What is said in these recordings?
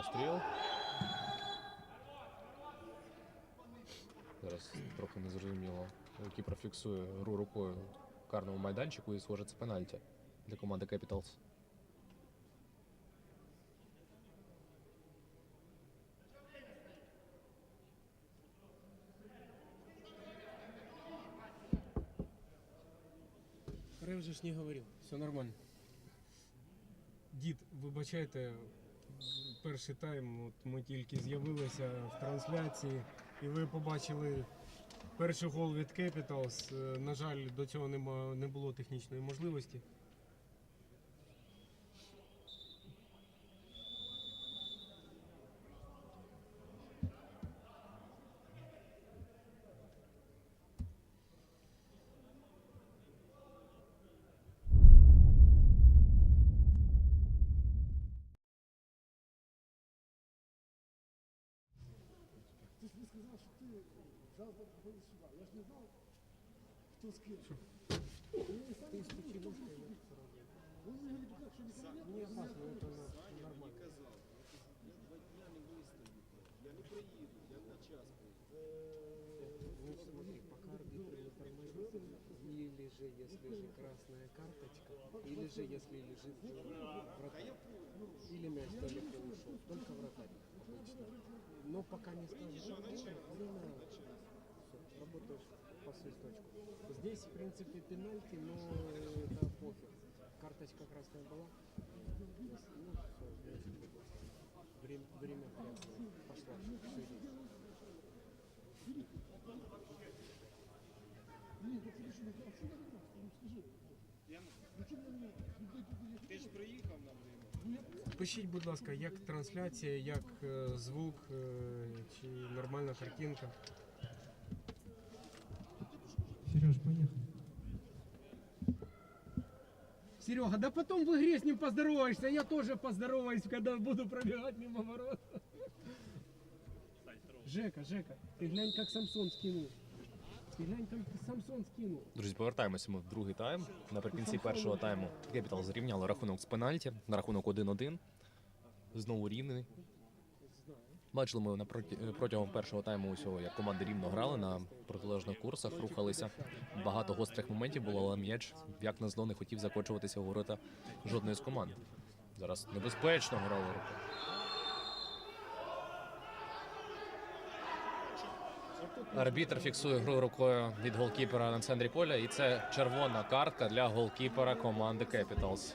простріл. Зараз трохи незрозуміло. Кіпер фіксує гру рукою карному майданчику і схоже це пенальті для команди Capitals. Рев же ж не говорив, все нормально. Дід, вибачайте, перший тайм, от ми тільки з'явилися в трансляції, і ви побачили перший гол від Capitals. Е, На жаль, до цього не було технічної можливості. сказал, что ты завтра приходишь сюда. Я же не знал, кто с кем. Ты с печенушкой Он мне говорит, как, что не ко мне? Не опасно, это Саня мені казав, я два дня не вистою, я не приїду, я на час Ну смотри, по карте тормозит, или же если же красная карточка, или же если лежит вратарь, или мяч далеко ушел, только вратарь обычно. Но пока не скажу, длинная работаешь по свисточку. Здесь, в принципе, пенальти, но это пофиг. Карточка красная была. Ну, все, время, время пошло. Ты же приехал на. Пишіть, будь ласка, як трансляція, як е, звук, е, чи нормальна картинка. Сереж, поехали. Серега, да потом в игре с ним поздороваешься, я тоже поздороваюсь, когда буду пробегать мимо ворот. Жека, Жека, ты глянь, как Самсон скинул. Глянь, там Самсон скинул. Друзі, повертаємося ми в другий тайм. Наприкінці першого тайму Capitals зрівняли рахунок з пенальті на рахунок 1-1. Знову рівний. Бачили ми протягом першого тайму усього, як команди рівно грали на протилежних курсах, рухалися. Багато гострих моментів було, але м'яч, як назло, не хотів закочуватися в ворота жодної з команд. Зараз небезпечно грали руку. Арбітр фіксує гру рукою від голкіпера на центрі поля, і це червона картка для голкіпера команди Capitals.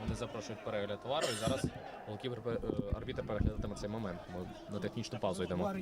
Вони запрошують перегляд товару, і зараз голкіпер е, арбітр переглядатиме цей момент. Ми на технічну паузу йдемо.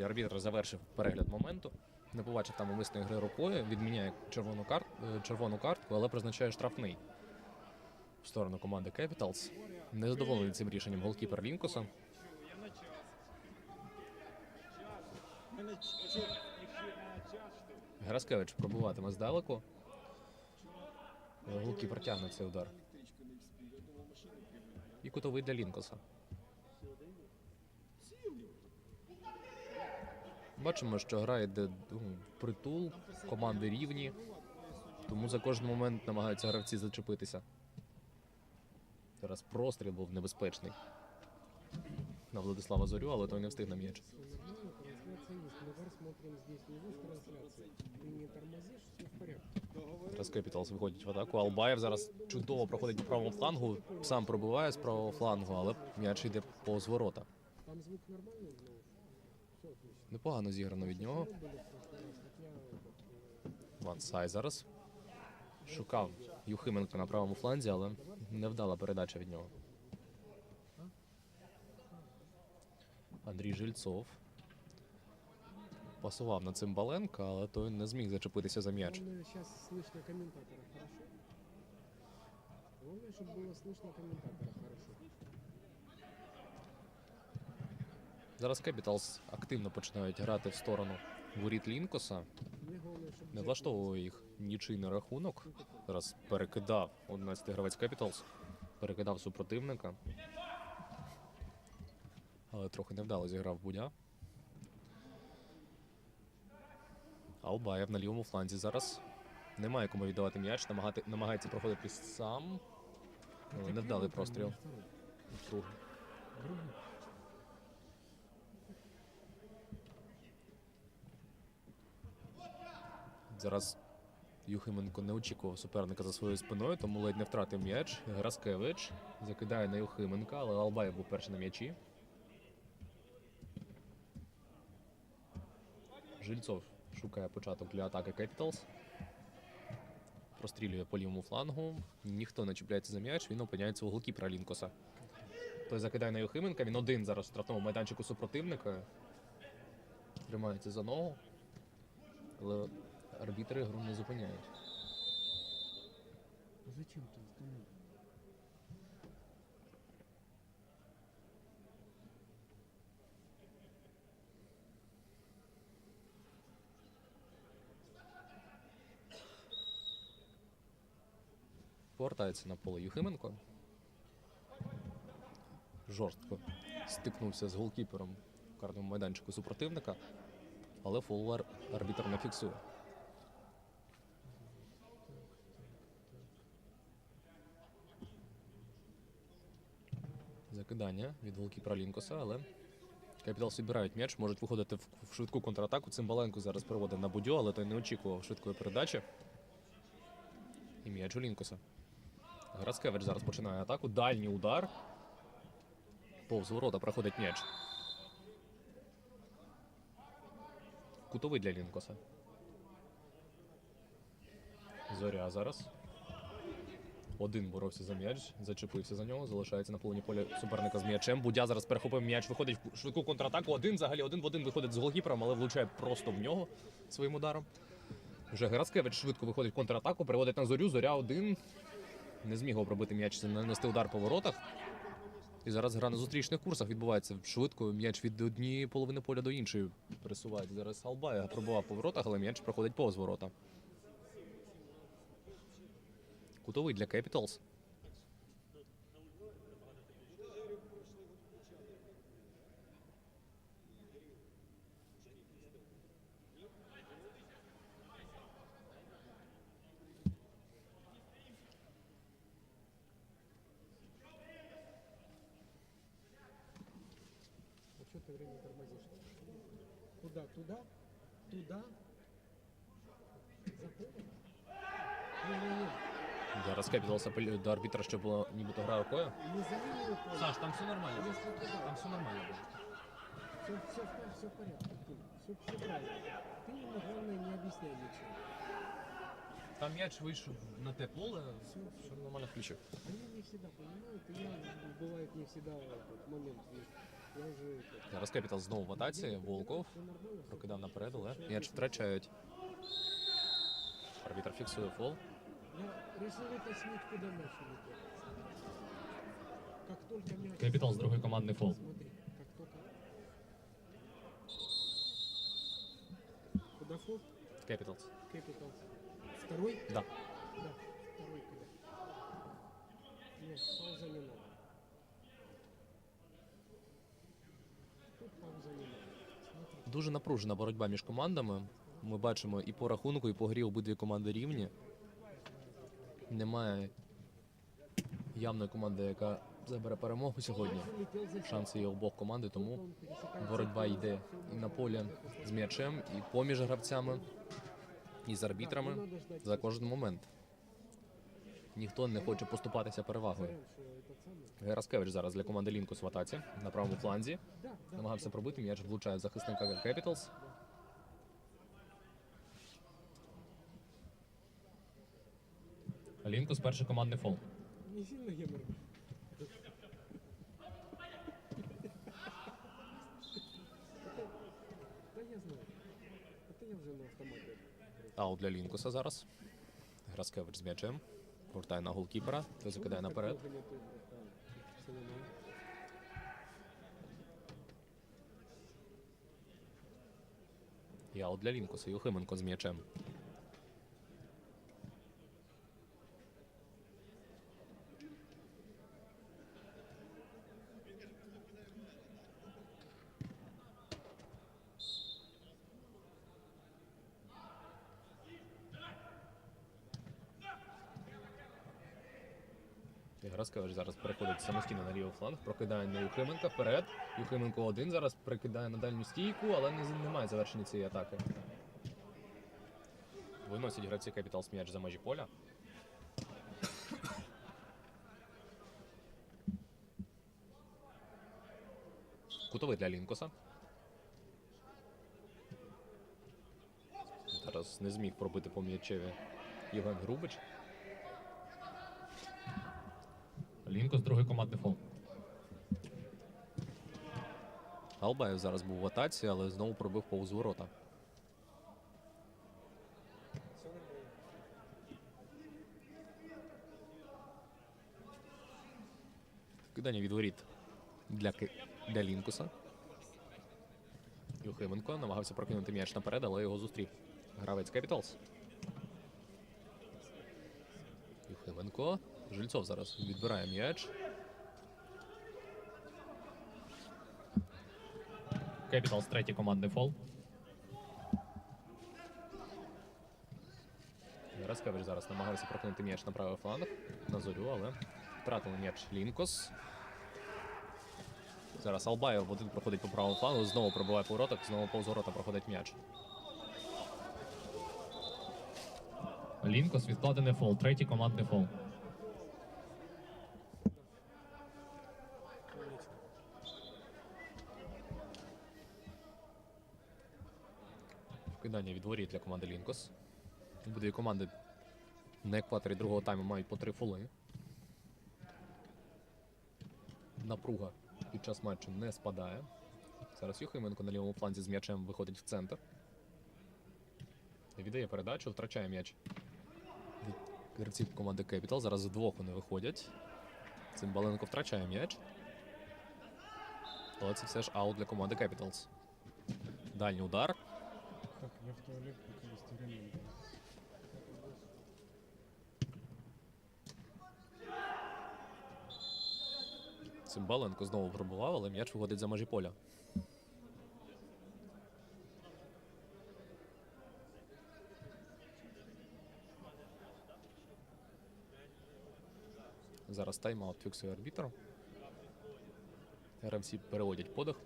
Друзі, арбітр завершив перегляд моменту. Не побачив там умисної гри рукою, відміняє червону, карт, е, червону картку, але призначає штрафний в сторону команди Capitals. Незадоволений цим рішенням голкіпер Лінкоса. Гераскевич пробуватиме здалеку. Голкіпер тягне цей удар. І кутовий для Лінкоса. Бачимо, що гра йде ну, притул, команди рівні, тому за кожен момент намагаються гравці зачепитися. Зараз простріл був небезпечний на Владислава Зорю, але той не встиг на м'яч. Всё нормально, трансляция есть. Мы бар смотрим здесь не в трансляции. Ты не тормозишь, все в порядке. Зараз Кепіталс виходить в атаку. Албаєв зараз чудово проходить по правому флангу, сам пробиває з правого флангу, але м'яч йде повз ворота. Непогано зіграно від нього. Были в прошлый раз, хотя этот, э, Ван Сай зараз шукав Юхименко на правому фланзі, але невдала передача від нього. Андрій Жильцов пасував на Цимбаленка, але той не зміг зачепитися за м'яч. Главное, сейчас слышно комментатора хорошо. Главное, чтобы было слышно комментатора хорошо. Зараз Кепіталс активно починають грати в сторону воріт Лінкоса. Не влаштовує їх нічийний рахунок. Зараз перекидав 11 гравець Capitals, перекидав супротивника. Але трохи невдало зіграв Будя. Албаєв на лівому фланзі зараз. Немає кому віддавати м'яч, намагати, намагається проходити сам. Невдалий простріл. Другий. Зараз Юхименко не очікував суперника за своєю спиною, тому ледь не втратив м'яч. Граскевич закидає на Юхименка, але Албаєв був перший на м'ячі. Жильцов шукає початок для атаки Capitals. Прострілює по лівому флангу. Ніхто не чіпляється за м'яч, він опиняється у голкіпера Лінкоса. Той закидає на Юхименка, він один зараз в штрафному майданчику супротивника. Тримається за ногу. Але арбітри гру не зупиняють. Зачем ты остановил? Повертається на поле Юхименко. Жорстко стикнувся з голкіпером в карному майданчику супротивника, але фол ар- арбітр не фіксує. Закидання від голкіпера Лінкоса, але Капітал збирають м'яч, можуть виходити в, швидку контратаку. Цимбаленко зараз переводив на Будьо, але той не очікував швидкої передачі. І м'яч у Лінкоса. Грацкевич зараз починає атаку. Дальній удар. Повз ворота проходить м'яч. Кутовий для Лінкоса. Зоря зараз. Один боровся за м'яч, зачепився за нього, залишається на половині поля суперника з м'ячем. Будя зараз перехопив м'яч, виходить в швидку контратаку. Один взагалі один в один виходить з голкіпером, але влучає просто в нього своїм ударом. Вже Гераскевич швидко виходить в контратаку, переводить на зорю. Зоря один. Не зміг обробити м'яч, нанести удар по воротах. І зараз гра на зустрічних курсах відбувається швидко. М'яч від однієї половини поля до іншої пересувається. Зараз Албая пробував по воротах, але м'яч проходить повз ворота. Кутовий для Capitals. А что ты время тормозишь? Куда? Туда? Туда? Запомнил? Не-не-не Зараз Capitals апелює до арбітра, що було нібито гра рукою. Не за линию поля. Саш, там все нормально. Если туда. все нормально. Все, все, все в порядке. Все, все правильно. Ты ему главное не объясняй ничего. Там м'яч вийшов на те поле, все нормально включив. Они не всегда понимают, и я, бывает, не всегда этот момент есть. Я уже это, Зараз Кепітал знову в атаці, Волков все нормально. прокидав наперед, але м'яч втрачають. Арбітр фіксує фол. Кепітал з другої командний фол. Смотри, как. Куда фол? Кепіталс. Капитал. Второй? Да. Да, второй куда. Нет, пауза не надо. Тут пауза не надо. Дуже напружена боротьба між командами. Ми бачимо і по рахунку, і по грі обидві команди рівні Немає явної команди, яка забере перемогу сьогодні. Улетел за Шанси є у обох команди, тому Он пересекает боротьба сетку, йде всё і на можно полі так з м'ячем, і поміж гравцями, і з арбітрами Так, не надо ждать за кожен момент. Ніхто не хоче поступатися перевагою. Сорян, что этот самый. Гераскевич зараз для команди Лінкус в атаці на правому фланзі. Да, да. Намагався пробити, м'яч влучає в захисника Capitals. Лінкус перший командний фол. Не. Аут для Лінкуса зараз. Гераскевич з м'ячем. Повертає на голкіпера, той закидає наперед. І аут для Лінкуса. Юхименко з м'ячем. Граскевич зараз переходить самостійно на лівий фланг, прокидає на Юхименка вперед. Юхименко один зараз прикидає на дальню стійку, але не, немає завершення цієї атаки. Виносять гравці Capitals м'яч за межі поля. Кутовий для Лінкоса. Зараз не зміг пробити по м'ячеві Євген Грубич. Лінкос другий командний фол. Албаєв зараз був в атаці, але знову пробив повз ворота. Кидання від воріт для, для Лінкуса. Юхименко намагався прокинути м'яч наперед, але його зустрів гравець Capitals. Юхименко. Жильцов зараз відбирає м'яч. Capitals третій командний фол. Раскевич зараз намагався прокинути м'яч на правий фланг на зорю, але втратили м'яч Лінкос. Зараз Албаєв один проходить по правому флангу, знову пробиває повороток, знову повз ворота проходить м'яч. Лінкос відкладений фол, третій командний фол. Від для команди Лінкос. Обидві команди на екваторі другого тайму мають по три фоли. Напруга під час матчу не спадає. Зараз Юхименко на лівому фланзі з м'ячем виходить в центр. Віддає передачу, втрачає м'яч. Від гравців команди Capital. Зараз вдвох вони виходять. Цимбаленко втрачає м'яч. Але це все ж аут для команди Capitals. Дальній удар. Так, я в туалет пока ремонт. Цимбаленко знову пробував, але м'яч виходить за межі поля. Зараз тайм-аут фіксує арбітр. Гравці переводять подих.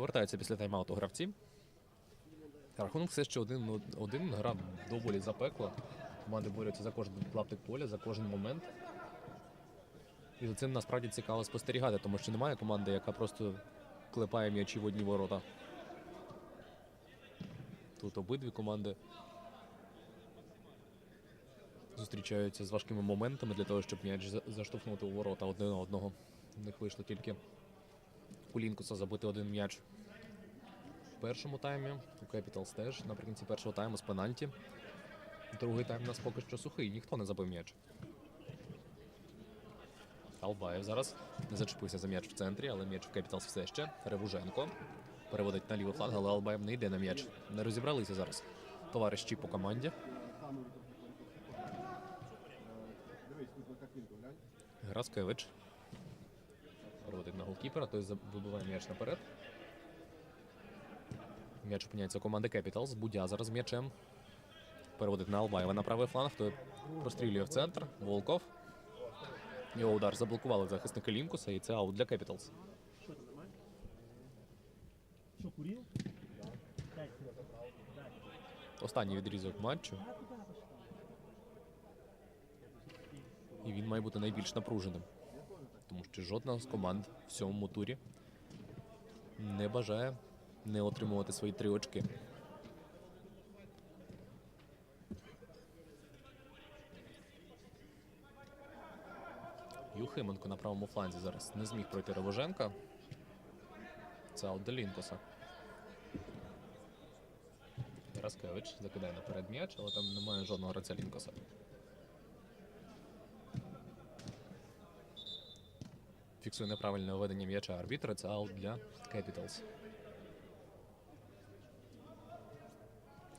Повертаються після тайм-ауту гравці. Рахунок все ще один, один гра доволі запекла. Команди борються за кожен клаптик поля, за кожен момент. І за цим насправді цікаво спостерігати, тому що немає команди, яка просто клепає м'ячі в одні ворота. Тут обидві команди зустрічаються з важкими моментами для того, щоб м'яч заштовхнути у ворота одне на одного. У них вийшло тільки у Лінкуса забити один м'яч в першому таймі. У Capitals теж наприкінці першого тайму з пенальті. Другий тайм у нас поки що сухий, ніхто не забив м'яч. Албаєв зараз не зачепився за м'яч в центрі, але м'яч в Capitals все ще. Ревуженко переводить на лівий фланг, але Албаєв не йде на м'яч. Не розібралися зараз товариші по команді. Граскевич. Голкіпера, той вибиває м'яч наперед. М'яч опиняється у команди Capitals. Будя зараз м'ячем. Переводить на Албаєва на правий фланг, той прострілює в центр. Волков. Його удар заблокували захисники Лінкуса, і це аут для Capitals. Останній відрізок матчу. І він має бути найбільш напруженим. Тому що жодна з команд в цьому турі не бажає не отримувати свої три очки. Юхименко на правому фланзі зараз не зміг пройти Ревоженка. Це аут для Раскевич закидає наперед м'яч, але там немає жодного гравця Лінкоса. Фіксує неправильне ведення м'яча арбітра. Це аут для Capitals.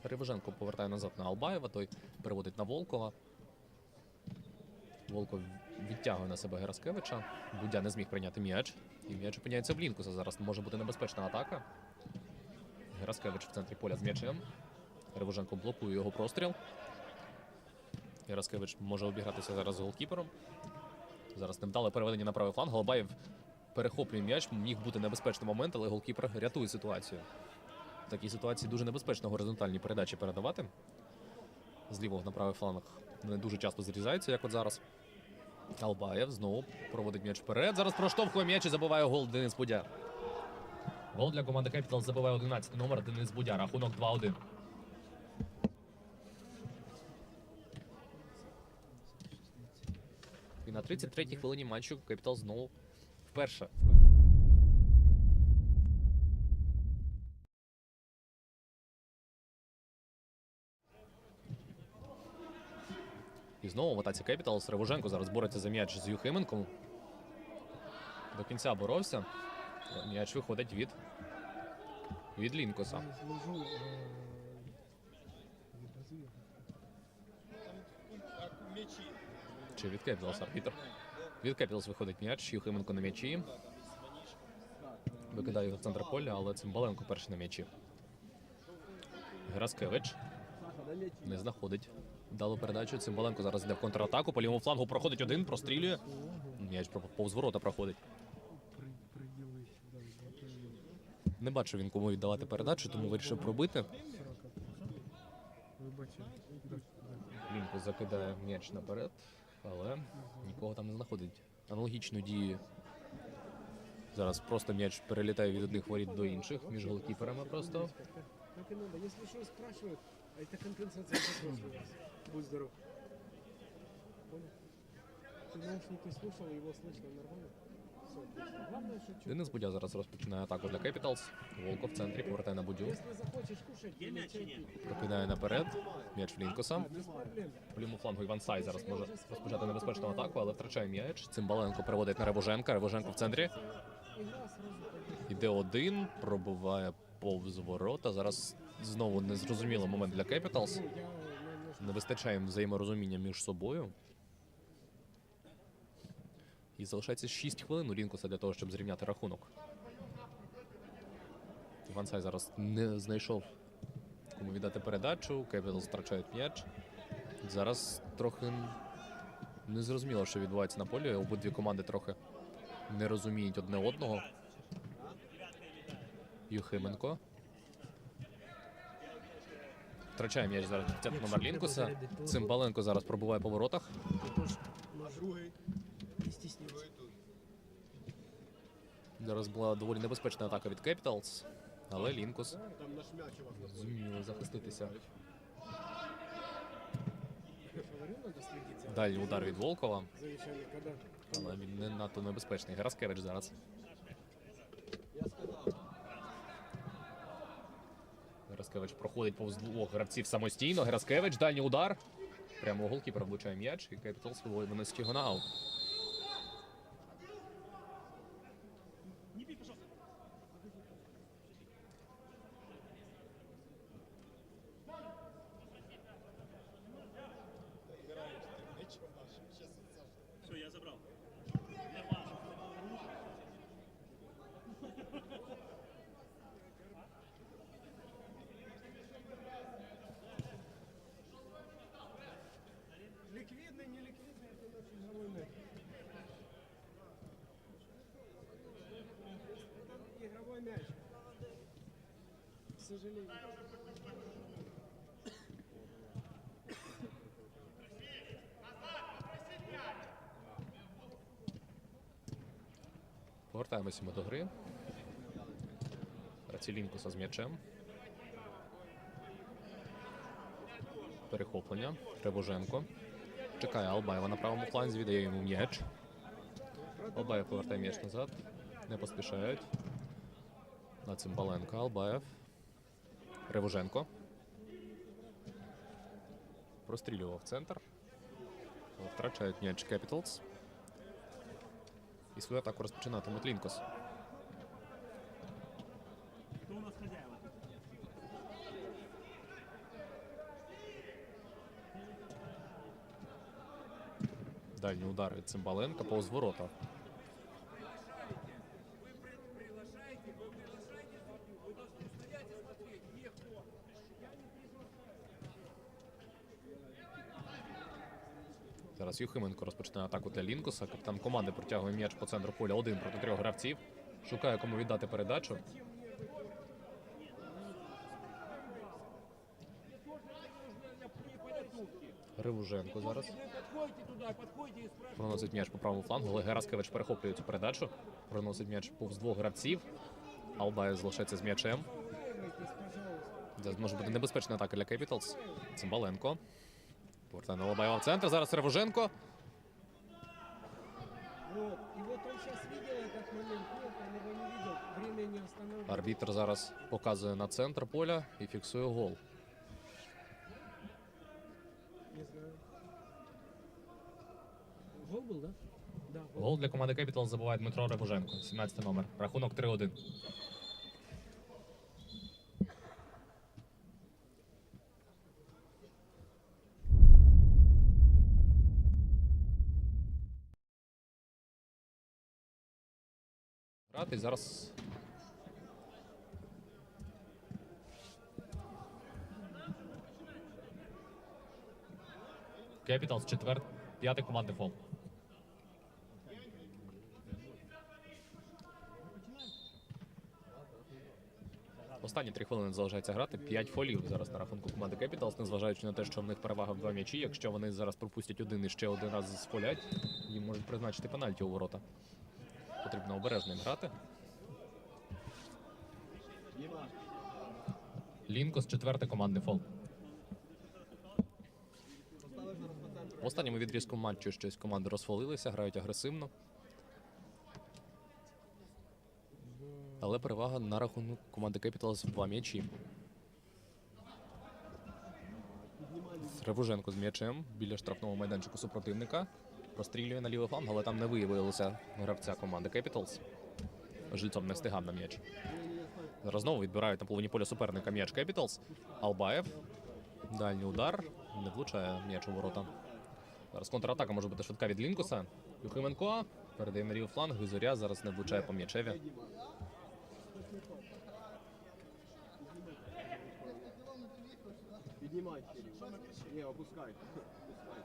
Ревоженко повертає назад на Албаєва, той переводить на Волкова. Волков відтягує на себе Гераскевича. Будя не зміг прийняти м'яч. І м'яч опиняється в Лінкуса. Зараз може бути небезпечна атака. Гераскевич в центрі поля з м'ячем. Ревоженко блокує його простріл. Яроскевич може обігратися зараз з голкіпером. Зараз невдале переведення на правий фланг. Голобаєв перехоплює м'яч. Міг бути небезпечний момент, але голкіпер рятує ситуацію. В такій ситуації дуже небезпечно горизонтальні передачі передавати. З лівого на правий фланг не дуже часто зрізаються, як от зараз. Албаєв знову проводить м'яч вперед. Зараз проштовхує м'яч і забиває гол Денис Будя. Гол для команди Capitals забиває 11 номер Денис Будя. Рахунок 2-1. На 33-й хвилині матчу Капітал знову вперше. І знову в атаці Capitals Ревоженко зараз бореться за м'яч з Юхименком. До кінця боровся. М'яч виходить від, від Лінкоса. Чи від Capitals арбітр? Від Capitals виходить м'яч, Юхименко на м'ячі. Викидає його в центр поля, але Цимбаленко перший на м'ячі. Граскевич не знаходить. Дало передачу. Цимбаленко зараз йде в контратаку. По лівому флангу проходить один, прострілює. М'яч повз ворота проходить. Не бачив він кому віддавати передачу, тому вирішив пробити. Лінко закидає м'яч наперед, але нікого там не знаходить. Аналогічну дію. Зараз просто м'яч перелітає від одних воріт до інших між голкіперами просто. Так и надо. Если что, спрашивают, а это компенсация за прошлый раз. Будь здоров. Понял? Ты наушники слушал, его слышно нормально? Денис Будя зараз розпочинає атаку для Capitals. Волков в центрі повертає на Будю. Прокидає наперед. М'яч в Лінкоса. По лівому флангу Іван Сай зараз може розпочати небезпечну атаку, але втрачає м'яч. Цимбаленко переводить на Ревоженка. Ревоженко в центрі. Іде один, пробиває повз ворота. Зараз знову незрозумілий момент для Capitals. Не вистачає взаєморозуміння між собою. І залишається 6 хвилин у Лінкуса для того, щоб зрівняти рахунок. Іван Сай зараз не знайшов кому віддати передачу. Кепітал втрачають м'яч. Зараз трохи незрозуміло, що відбувається на полі. Обидві команди трохи не розуміють одне одного. Юхименко. Втрачає м'яч зараз номер Лінкуса. Цимбаленко зараз пробуває по воротах. Тож, може, не стісняйся. Зараз була доволі небезпечна атака від Capitals, але Лінкус зумів захиститися. Дальній удар від Волкова, але він не надто небезпечний. Гераскевич зараз. Гераскевич проходить повз двох гравців самостійно. Гераскевич, дальній удар. Прямо у голкіпера влучає м'яч, і Capitals виносить його на аут. К сожалению. Повертаємося ми до гри. Працілінкуса з м'ячем. Перехоплення. Требоженко. Чекає Албаєва на правому фланзі, віддає йому м'яч. Албаєв повертає м'яч назад. Не поспішають. На Цимбаленко. Албаєв. Ревоженко. Прострілював центр. Втрачають м'яч Capitals. І свою атаку розпочинатимуть Лінкос. Дальній удар від Цимбаленка повз ворота. Юхименко розпочинає атаку для Лінкоса. Капітан команди протягує м'яч по центру поля один проти трьох гравців. Шукає кому віддати передачу. Ривуженко зараз. Проносить м'яч по правому флангу. але Гераскевич перехоплює цю передачу. Проносить м'яч повз двох гравців. Албаєв залишається з м'ячем. Це може бути небезпечна атака для Capitals. Цимбаленко. Повертає на Албаєва в центр. Зараз Ревоженко. Арбітр зараз показує на центр поля і фіксує гол. Гол был, да? Гол. Для команди Capitals забиває Дмитро Ревоженко, 17 номер. Рахунок 3-1. Грати зараз. Capitals, четвер... п'ятий командний фол. Останні три хвилини залишається грати. П'ять фолів зараз на рахунку команди Capitals, незважаючи на те, що в них перевага в два м'ячі. Якщо вони зараз пропустять один і ще один раз сфолять, їм можуть призначити пенальті у ворота. Потрібно обережно їм грати. Лінкос, четвертий командний фол. В останньому відрізку матчу щось команди розфолилися, грають агресивно. Але перевага на рахунок команди Capitals в два м'ячі. Ревуженко з м'ячем біля штрафного майданчику супротивника. Прострілює на лівий фланг, але там не виявилося гравця команди Capitals. Жильцом не встигав на м'яч. Зараз знову відбирають на половині поля суперника м'яч Capitals. Албаєв. Дальній удар. Не влучає м'яч у ворота. Зараз контратака може бути швидка від Лінкуса. Юхименко передає на лівий фланг. Зоря зараз не влучає по м'ячеві. Піднімай ще рівно. Ні, опускай. Опускай.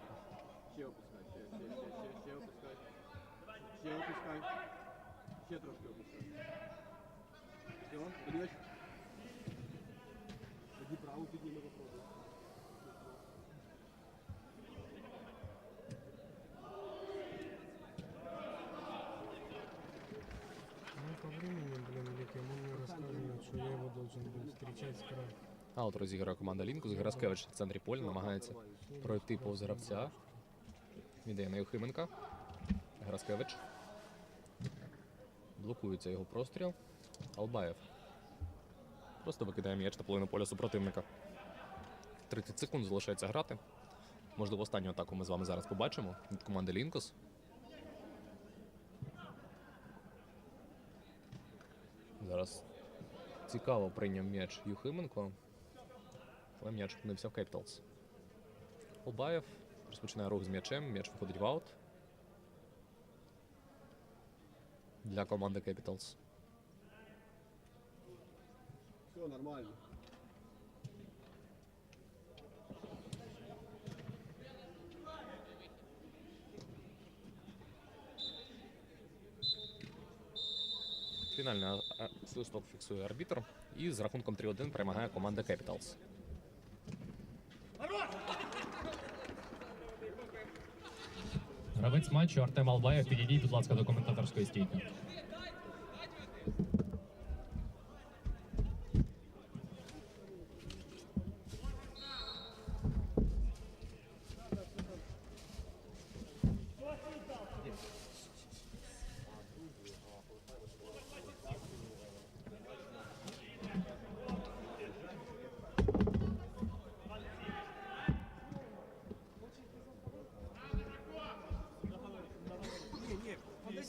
Ще опускай. Ще, ще, ще, ще, ще опускай. Ще опускай. Ще трошки опускай. Все, подивись. Тоді праву підніми попробуй. Ну, по времени, блин, Лик, ему мне рассказывают, что я его должен был встречать с краю. Аут розіграє команда Лінкус. Гераскевич в центрі поля намагається пройти повз гравця. Віддає на Юхименка. Гераскевич. Блокується його простріл. Албаєв. Просто викидає м'яч на половину поля супротивника. 30 секунд залишається грати. Можливо, останню атаку ми з вами зараз побачимо від команди Лінкус. Зараз цікаво прийняв м'яч Юхименко. Але м'яч опинився в Capitals. Олбаєв розпочинає рух з м'ячем, м'яч виходить в аут. Для команди Capitals. Все, нормально. Фінальний свисток фіксує арбітр. І з рахунком 3-1 перемагає команда Capitals. Гравець матчу Артем Албаєв. Підійдіть, будь ласка, до коментаторської стійки.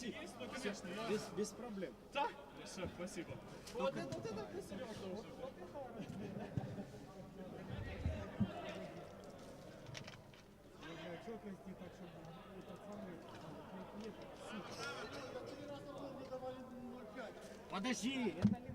Если есть, то, конечно, я... Без, без проблем. Да? Ну Все, ну, спасибо. Вот это, вот это. Вот это Подожди, это